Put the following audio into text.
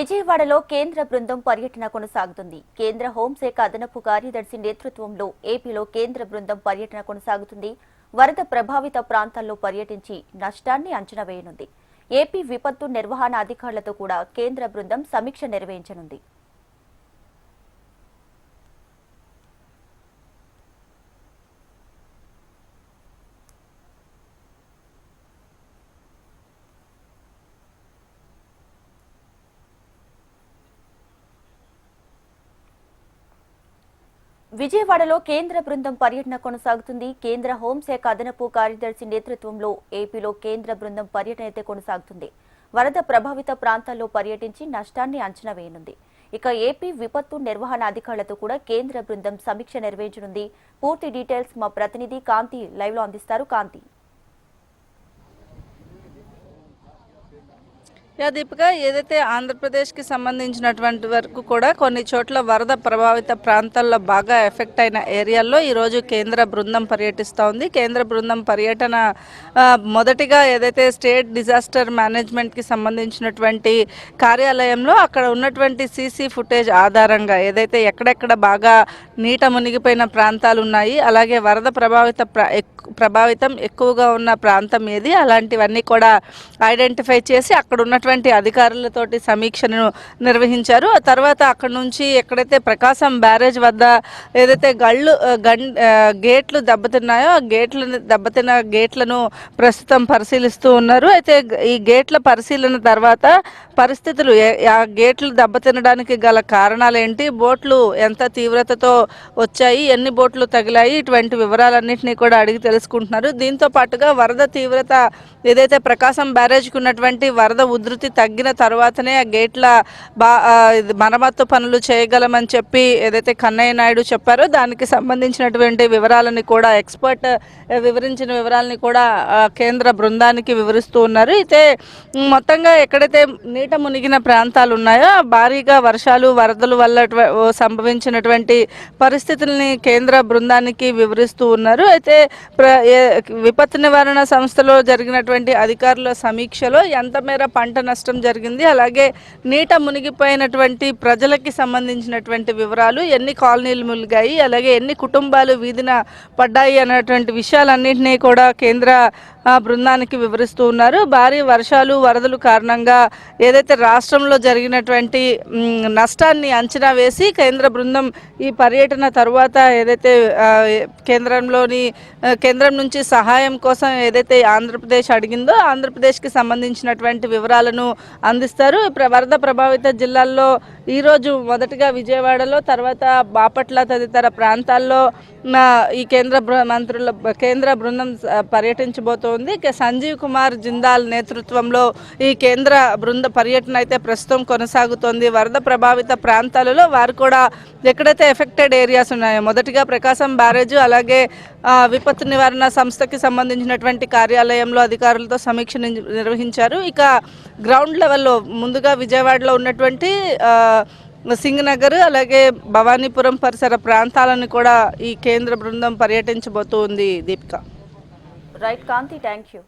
విజయవాడలో కేంద్ర బృందం పర్యటన కొనసాగుతుంది. కేంద్ర హోంశాఖ అదనపు కార్యదర్శి నేతృత్వంలో ఏపీలో కేంద్ర బృందం పర్యటన కొనసాగుతుంది. వరద ప్రభావిత ప్రాంతాల్లో పర్యటించి నష్టాన్ని అంచనా వేయనుంది. ఏపీ విపత్తు నిర్వహణ అధికారులతో కూడా కేంద్ర బృందం సమీక్ష నిర్వహించనుంది. విజయవాడలో కేంద్ర బృందం పర్యటన కొనసాగుతుంది. కేంద్ర హోంశాఖ అదనపు కార్యదర్శి నేతృత్వంలో ఏపీలో కేంద్ర బృందం పర్యటన అయితే కొనసాగుతుంది. వరద ప్రభావిత ప్రాంతాల్లో పర్యటించి నష్టాన్ని అంచనా వేయనుంది. ఇక ఏపీ విపత్తు నిర్వహణ అధికారులతో కూడా కేంద్ర బృందం సమీక్ష నిర్వహించనుంది. పూర్తి డీటెయిల్స్ మా ప్రతినిధి కాంతి లైవ్లో అందిస్తారు. కాంతి. యా దీపిక ఏదైతే ఆంధ్రప్రదేశ్కి సంబంధించినటువంటి వరకు కూడా కొన్ని చోట్ల వరద ప్రభావిత ప్రాంతాల్లో బాగా ఎఫెక్ట్ అయిన ఏరియాల్లో ఈరోజు కేంద్ర బృందం పర్యటిస్తూ ఉంది. కేంద్ర బృందం పర్యటన మొదటిగా ఏదైతే స్టేట్ డిజాస్టర్ మేనేజ్మెంట్కి సంబంధించినటువంటి కార్యాలయంలో అక్కడ ఉన్నటువంటి సీసీ ఫుటేజ్ ఆధారంగా ఏదైతే ఎక్కడెక్కడ బాగా నీట మునిగిపోయిన ప్రాంతాలు ఉన్నాయి అలాగే వరద ప్రభావిత ప్ర ప్రభావితం ఎక్కువగా ఉన్న ప్రాంతం ఏది? అలాంటివన్నీ కూడా ఐడెంటిఫై చేసి అక్కడ ఉన్నటువంటి అధికారులతోటి సమీక్షను నిర్వహించారు. ఆ తర్వాత అక్కడ నుంచి ఎక్కడైతే ప్రకాశం బ్యారేజ్ వద్ద ఏదైతే గళ్ళు గన్ గేట్లు దెబ్బతిన్నాయో ఆ గేట్లను దెబ్బతిన్న గేట్లను ప్రస్తుతం పరిశీలిస్తూ ఉన్నారు. అయితే ఈ గేట్ల పరిశీలన తర్వాత పరిస్థితులు ఆ గేట్లు దెబ్బతినడానికి గల కారణాలు ఏంటి బోట్లు ఎంత తీవ్రతతో వచ్చాయి ఎన్ని బోట్లు తగిలాయి ఇటువంటి వివరాలన్నింటినీ కూడా అడిగి తెలుసుకుంటున్నారు. దీంతో పాటుగా వరద తీవ్రత ఏదైతే ప్రకాశం బ్యారేజ్కి ఉన్నటువంటి వరద ఉధృతి తగ్గిన తర్వాతనే ఆ గేట్ల బా మరమ్మత్తు పనులు చేయగలమని చెప్పి ఏదైతే కన్నయ్య నాయుడు చెప్పారో దానికి సంబంధించినటువంటి వివరాలని కూడా ఎక్స్పర్ట్ వివరించిన వివరాలని కూడా కేంద్ర బృందానికి వివరిస్తూ ఉన్నారు. అయితే మొత్తంగా ఎక్కడైతే నీట మునిగిన ప్రాంతాలు ఉన్నాయో భారీగా వర్షాలు వరదలు వల్ల సంభవించినటువంటి పరిస్థితుల్ని కేంద్ర బృందానికి వివరిస్తూ ఉన్నారు. అయితే ప్ర విపత్తు నివారణ సంస్థలో జరిగినటువంటి అధికారుల సమీక్షలో ఎంత మేర పంట నష్టం జరిగింది అలాగే నీట మునిగిపోయినటువంటి ప్రజలకి సంబంధించినటువంటి వివరాలు ఎన్ని కాలనీలు మునిగాయి అలాగే ఎన్ని కుటుంబాలు వీధిన పడ్డాయి అన్నటువంటి విషయాలన్నింటినీ కూడా కేంద్ర బృందానికి వివరిస్తూ ఉన్నారు. భారీ వర్షాలు వరదలు కారణంగా ఏదైతే రాష్ట్రంలో జరిగినటువంటి నష్టాన్ని అంచనా వేసి కేంద్ర బృందం ఈ పర్యటన తరువాత ఏదైతే కేంద్రంలోని కేంద్రం నుంచి సహాయం కోసం ఏదైతే ఆంధ్రప్రదేశ్ అడిగిందో ఆంధ్రప్రదేశ్కి సంబంధించినటువంటి వివరాలను అందిస్తారు. ప్ర- వరద ప్రభావిత జిల్లాల్లో ఈరోజు మొదటగా విజయవాడలో తర్వాత బాపట్ల తదితర ప్రాంతాల్లో ఈ కేంద్ర బృ- మంత్రుల కేంద్ర బృందం పర్యటించబోతోంది. సంజీవ్ కుమార్ జిందాల్ నేతృత్వంలో ఈ కేంద్ర బృంద పర్యటన అయితే ప్రస్తుతం కొనసాగుతోంది. వరద ప్రభావిత ప్రాంతాలలో వారు కూడా ఎక్కడైతే ఎఫెక్టెడ్ ఏరియాస్ ఉన్నాయో మొదటిగా ప్రకాశం బ్యారేజ్ అలాగే విపత్తు నివారణ సంస్థకి సంబంధించినటువంటి కార్యాలయంలో అధికారులతో సమీక్ష ని- నిర్వహించారు. ఇక గ్రౌండ్ లెవెల్లో ముందుగా విజయవాడలో ఉన్నటువంటి ఆ, సింగ్ నగర్ అలాగే భవానీపురం పరిసర ప్రాంతాలను కూడా ఈ కేంద్ర బృందం పర్యటించబోతోంది Deepika. Right Kanthi thank you